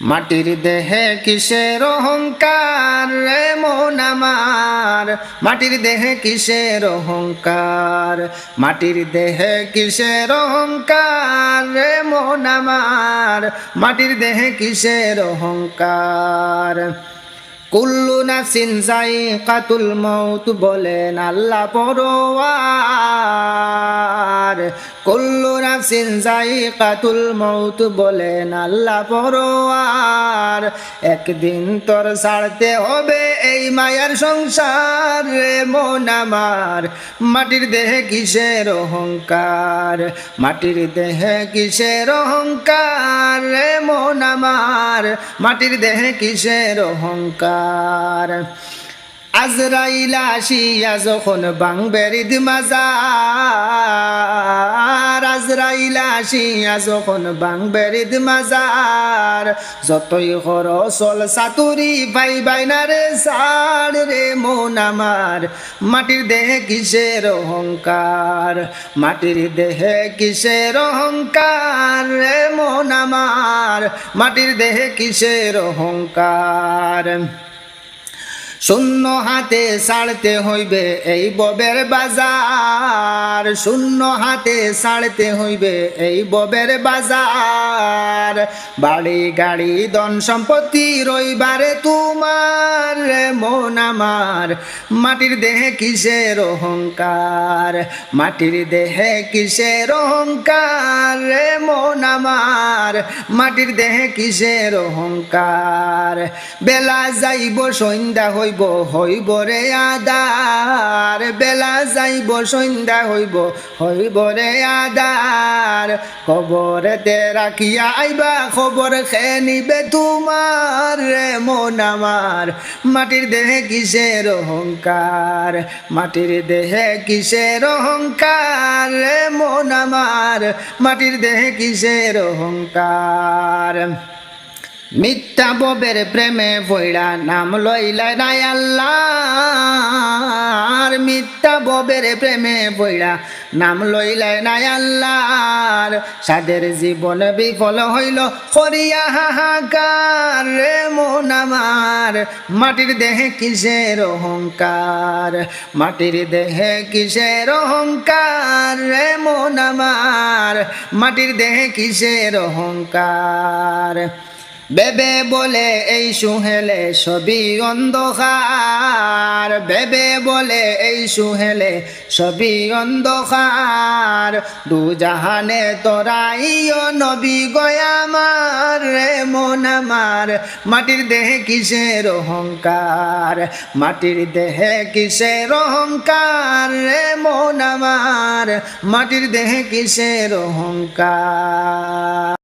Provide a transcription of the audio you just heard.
মাটির দেহে কিসের অহংকার রে মন আমার? মাটির দেহে কিসের অহংকার? মাটির দেহে কিসের অহংকার রে মন আমার? মাটির দেহে কিসের অহংকার? কুল্লু নাফসিন কাতুল মৌত বলেন, আল্লাহ পরোয়ার কুল্লু নাফসিন কাতুল মৌত বলেন, আল্লাহ পরোয়ার, একদিন তোর ছাড়তে হবে এই মায়ার সংসার রে মন আমার। মাটির দেহে কিসের অহংকার? মাটির দেহে কিসের অহংকার রে মন আমার? মাটির দেহে কিসের অহংকার? আজরাইল আসিয়া যখন বাংবেরিদ মাজার আজরাইল আসিয়া যখন বাংবেরিদ মাজার, যতই হর চল সাতুরি ভাই বাইনা রে সার রে মন আমার। মাটির দেহে কিসের অহংকার? মাটির দেহে কিসের অহংকার রে মন আমার? মাটির দেহে কিসের অহংকার? শূন্য হাতে ছাড়তে হইবে এই ববের বাজার। শূন্য হাতে ছাড়তে হইবে এই ববের বাজার। বাড়ি, গাড়ি, ধন সম্পত্তি রইবারে তোমার, রে মন আমার। মাটির দেহে কিসের অহংকার? মাটির দেহে কিসের অহংকার, রে মন আমার? মাটির দেহে কিসের অহংকার? বেলা যাইব, সন্ধ্যা হইব হইব রে আদার। বেলা যাইব, সন্ধ্যা হইব হইব রে আদার। খবরেতে রাখিয়া আইবা, খবর খেয়ে নিবে তোমার রে মন আমার। মাটির দেহে কিসের অহংকার? মাটির দেহে কিসের অহংকার রে মন আমার? মাটির দেহে কিসের অহংকার? মিথ্যা ববের প্রেমে বইড়া নাম লইলা নাই আল্লাহর। মিথ্যা ববের প্রেমে বইড়া নাম লইলাই নাই আল্লাহর। সাদের জীবন বিফল হইল করিয়া হাহাকার রে মন আমার। মাটির দেহে কিসের অহংকার? মাটির দেহে কিসের অহংকার রে মন আমার? মাটির দেহে কিসের অহংকার? বেবে বলে এই সুহেলে সবই অন্ধকার। বেবে বলে এই সুহেলে সবই অন্ধকার। দু জাহানে তোরাইও নবী গয়ামার রে মন আমার। মাটির দেহে কিসের অহংকার? মাটির দেহে কিসের অহংকার রে মন আমার? মাটির দেহে কিসের অহংকার?